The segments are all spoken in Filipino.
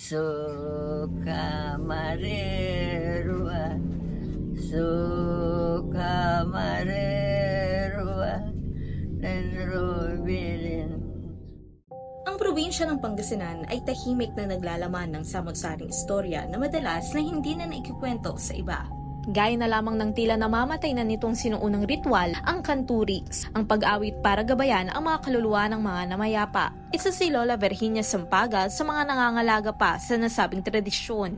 Suka marirua, rubilin. Ang probinsya ng Pangasinan ay tahimik na naglalaman ng samot-saring istorya na madalas na hindi na naikikwento sa iba. Gaya na lamang ng tila namamatay na nitong sinuunang ritual, ang kanturis, ang pag-awit para gabayan ang mga kaluluwa ng mga namayapa. Isa si Lola Virginia Sampagal sa mga nangangalaga pa sa nasabing tradisyon.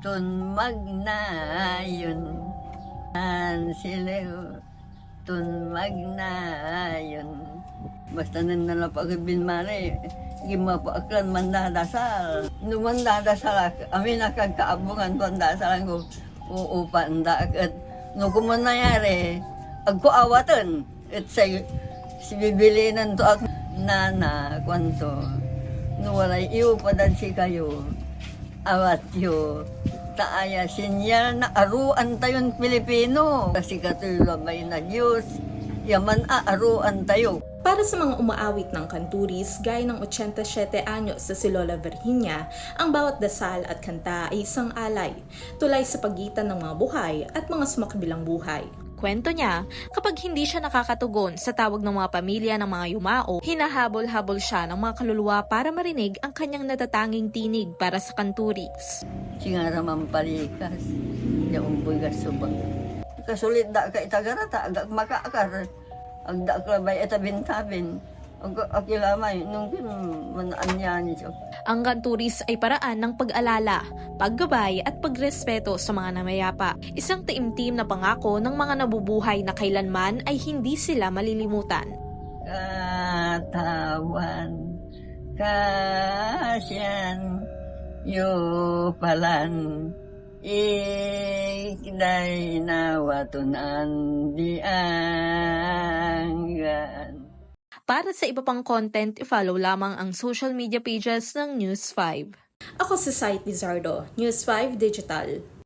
Tunmag na yun. Tunmag na yun. Basta nang nalapagabin mare, gimapaklan mandadasal. Nung mandadasal, amin nakagkaabungan ko ang dasalan ko, uupan dakat. Nung kumanayari, agko awatan. At sa si bibilinan to ako, nana, kwanto. No walay iyo padan si kayo. Awat yo. Taaya sinyal na aruan tayon Pilipino. Kasi katuloy labay na Diyos. Yaman a aruan tayo. Para sa mga umaawit ng kanturis, gaya ng 87 anyo sa si Lola Virginia, ang bawat dasal at kanta ay isang alay, tulay sa pagitan ng mga buhay at mga sumakabilang buhay. Kwento niya, kapag hindi siya nakakatugon sa tawag ng mga pamilya ng mga yumao, hinahabol-habol siya ng mga kaluluwa para marinig ang kanyang natatanging tinig para sa kanturis. Singara mampalikas. Yung bugas subang. Kasulit da ka itagarata. Agak makaakar. Ang da ka bay etabin-tabin. Ang akilamay. Nung manaan niyo. Ang kanturis ay paraan ng pag-alala, paggabay at pagrespeto sa mga namayapa. Isang taimtim na pangako ng mga nabubuhay na kailanman ay hindi sila malilimutan. katawan kasyan yupalan ikday nawatunan dianggan Para sa iba pang content, i-follow lamang ang social media pages ng News 5. Ako si Site Lizardo, News 5 Digital.